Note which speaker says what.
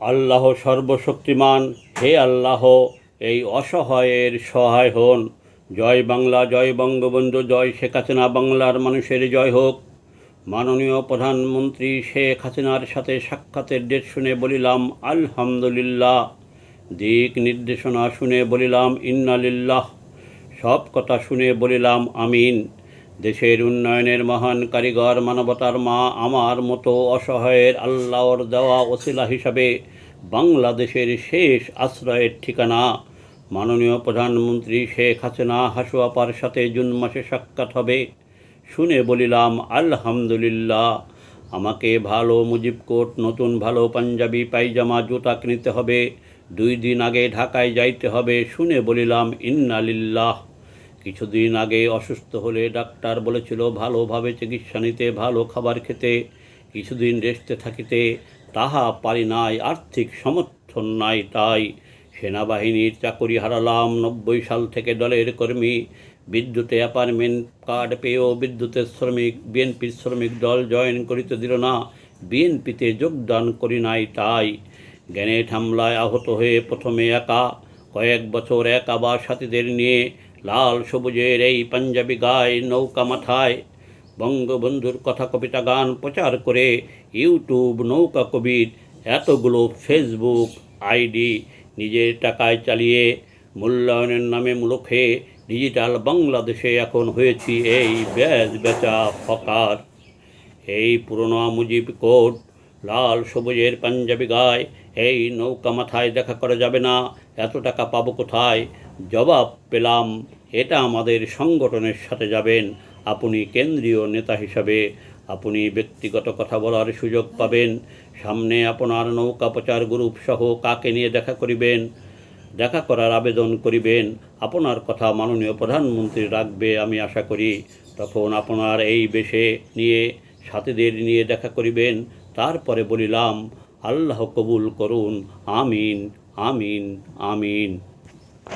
Speaker 1: আল্লাহ সর্বশক্তিমান। হে আল্লাহ, এই অসহায়ের সহায় হন। জয় বাংলা, জয় বঙ্গবন্ধু, জয় শেখ হাসিনা, বাংলার মানুষের জয় হোক। মাননীয় প্রধানমন্ত্রী শেখ হাসিনার সাথে সাক্ষাতের ডেট শুনে বলিলাম, আলহামদুলিল্লাহ। দিক নির্দেশনা শুনে বলিলাম, ইন্নালিল্লাহ। সব কথা শুনে বলিলাম, আমিন। দেশের উন্নয়নের মহান কারিগর, মানবতার মা আমার মতো অসহায়ের আল্লাহর দেওয়া ওসিলা হিসাবে বাংলাদেশের শেষ আশ্রয়ের ঠিকানা। মাননীয় প্রধানমন্ত্রী শেখ হাসিনা হাসুয়াপার সাথে জুন মাসে সাক্ষাৎ হবে। শুনে বলিলাম, আলহামদুলিল্লাহ, আমাকে ভালো মুজিব কোট নতুন ভালো পাঞ্জাবি, পায়জামা, জুতা কিনতে হবে। দুই দিন আগে ঢাকায় যাইতে হবে। শুনে বলিলাম ইন্নালিল্লাহ কিছুদিন আগে অসুস্থ হলে ডাক্তার বলেছিল ভালোভাবে চিকিৎসা নিতে, ভালো খাবার খেতে, কিছুদিন রেস্টে থাকিতে। তাহা পারি নাই, আর্থিক সমর্থন নাই তাই। সেনাবাহিনীর চাকরি হারালাম, নব্বই সাল থেকে দলের কর্মী। বিদ্যুতে অ্যাপার্টমেন্ট কার্ড পেয়েও বিদ্যুতের শ্রমিক, বিএনপির শ্রমিক দল জয়েন করিতে দিল না। বিএনপিতে যোগদান করি নাই তাই। গ্যানেট হামলায় আহত হয়ে প্রথমে একা, কয়েক বছর এক আবার সাথীদের নিয়ে লাল সবুজের এই পাঞ্জাবি গায়ে নৌকা মাথায় বঙ্গবন্ধুর কথা কবিতা গান প্রচার করে ইউটিউব নৌকা কবির এতগুলো ফেসবুক আইডি নিজের টাকায় চালিয়ে মূল্যায়নের নামে মুলুখে ডিজিটাল বাংলাদেশে এখন হয়েছি এই ব্যাজ বেচা ফকার এই পুরনো মুজিব কোট লাল সবুজের পাঞ্জাবি গায়ে এই নৌকা মাথায় দেখা করা যাবে না, এত টাকা পাবো কোথায়? জবাব পেলাম, এটা আমাদের সংগঠনের সাথে যাবেন, আপনি কেন্দ্রীয় নেতা হিসাবে, আপনি ব্যক্তিগত কথা বলার সুযোগ পাবেন, সামনে আপনার নৌকা প্রচার গ্রুপ সহ কাকে নিয়ে দেখা করিবেন? দেখা করার আবেদন করিবেন, আপনার কথা মাননীয় প্রধানমন্ত্রী রাখবে আমি আশা করি, তখন আপনার এই বেশে নিয়ে, সাথীদের নিয়ে দেখা করিবেন তারপরে বলিলাম আল্লাহ কবুল করুন আমিন আমিন আমিন।